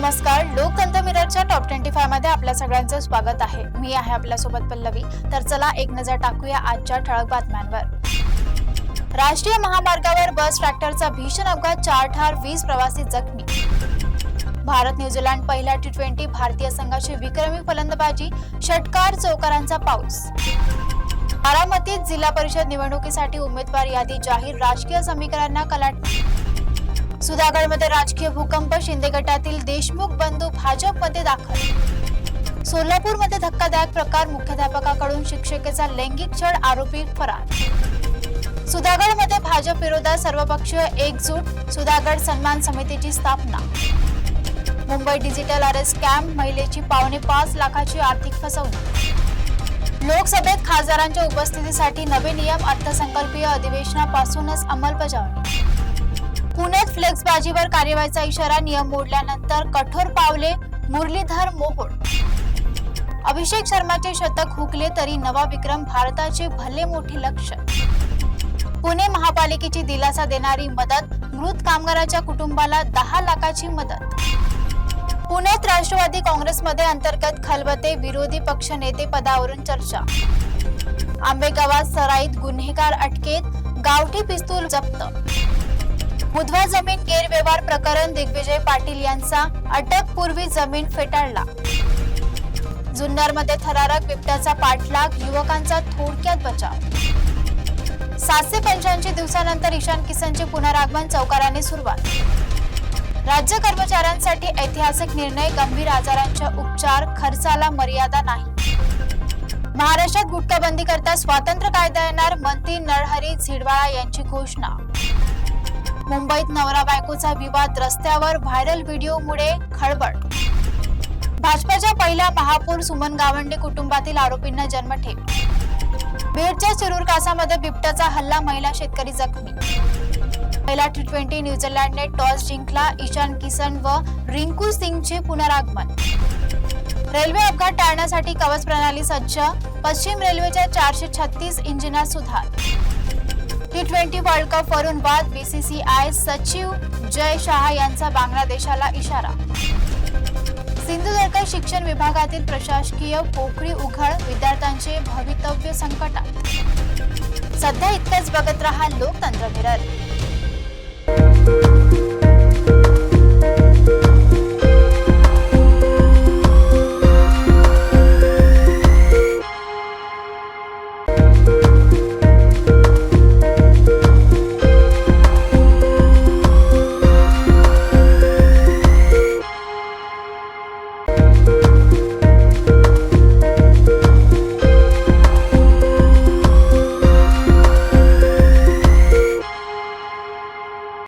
नमस्कार. लोकतंत्र मिररच्या top twenty फायमध्ये आपल्या सगळ्यांचं स्वागत आहे. मी आहे आपल्यासोबत पल्लवी. तर चला एक नजर टाकूया आजच्या ठळक बातम्यांवर. राष्ट्रीय महामार्गावर बस ट्रॅक्टरचा भीषण अपघात चार ठार वीस प्रवासी जखमी. भारत न्यूझीलंड पहिल्या टी ट्वेंटी भारतीय संघाची विक्रमी फलंदाजी षटकार चौकारांचा पाऊस. बारामतीत जिल्हा परिषद निवडणुकीसाठी उमेदवार यादी जाहीर राजकीय समीकरणांना कलाटणी सुधागडमध्ये राजकीय भूकंप शिंदे गटातील देशमुख बंधू भाजपमध्ये दाखल. सोलापूरमध्ये धक्कादायक प्रकार मुख्याध्यापकाकडून शिक्षकेचा लैंगिक छळ आरोपी फरार. सुधागडमध्ये भाजप विरोधात सर्वपक्षीय एकजूट सुधागड सन्मान समितीची स्थापना. मुंबई डिजिटल अरेस्ट कॅम्प महिलेची पावणे पाच लाखाची आर्थिक फसवणूक. लोकसभेत खासदारांच्या उपस्थितीसाठी नवे नियम अर्थसंकल्पीय अधिवेशनापासूनच अंमलबजावणी. पुण्यात फ्लेक्सबाजीवर कार्यवाहीचा इशारा नियम मोडल्यानंतर कठोर पावले मुरलीधर मोहोळ. अभिषेक शर्माचे शतक हुकले तरी नवा विक्रम भारताचे भले मोठे लक्ष पुणे महापालिकेची दिलासा देणारी मदत मृत कामगाराच्या कुटुंबाला दहा लाखाची मदत. पुण्यात राष्ट्रवादी काँग्रेसमध्ये अंतर्गत खलबते विरोधी पक्ष नेते पदावरून चर्चा. आंबेगावात सराईत गुन्हेगार अटकेत गावठी पिस्तूल जप्त. बुधवार जमीन गैरव्यवहार प्रकरण दिग्विजय पाटील यांचा अटकपूर्वी जमीन फेटाळला. जुन्नरमध्ये थरारक बिबट्याचा पाठलाग युवकांचा थोडक्यात बचाव. सातशे पंच्याऐंशी दिवसानंतर ईशान किसनचे पुनरागमन चौकाराने सुरुवात. राज्य कर्मचाऱ्यांसाठी ऐतिहासिक निर्णय गंभीर आजारांच्या उपचार खर्चाला मर्यादा नाही. महाराष्ट्रात गुटखा बंदी करता स्वातंत्र्य कायदा येणार मंत्री नरहरी झिडवाळा यांची घोषणा. मुंबईत नवरा बायकोचा विवाद रस्त्यावर व्हायरल व्हिडिओमुळे खळबळ. भाजपाच्या पहिल्या महापौर सुमन गावंडे कुटुंबातील आरोपींना जन्मठेप बीडच्या चिरूर कासामध्ये बिबट्याचा हल्ला महिला शेतकरी जखमी. पहिला टी ट्वेंटी न्यूझीलंडने टॉस जिंकला ईशान किसन व रिंकू सिंगचे पुनरागमन. रेल्वे अपघात टाळण्यासाठी कवच प्रणाली सज्ज पश्चिम रेल्वेच्या चारशे छत्तीस इंजिनात सुधार. टी ट्वेंटी वर्ल्ड कप वरून बाद बीसीसीआय सचिव जय शहा यांचा बांगलादेशाला इशारा. सिंधुदुर्ग शिक्षण विभागातील प्रशासकीय पोकळी उघड विद्यार्थ्यांचे भवितव्य संकटात. सध्या इतकंच बघत रहा लोकतंत्र मिरर.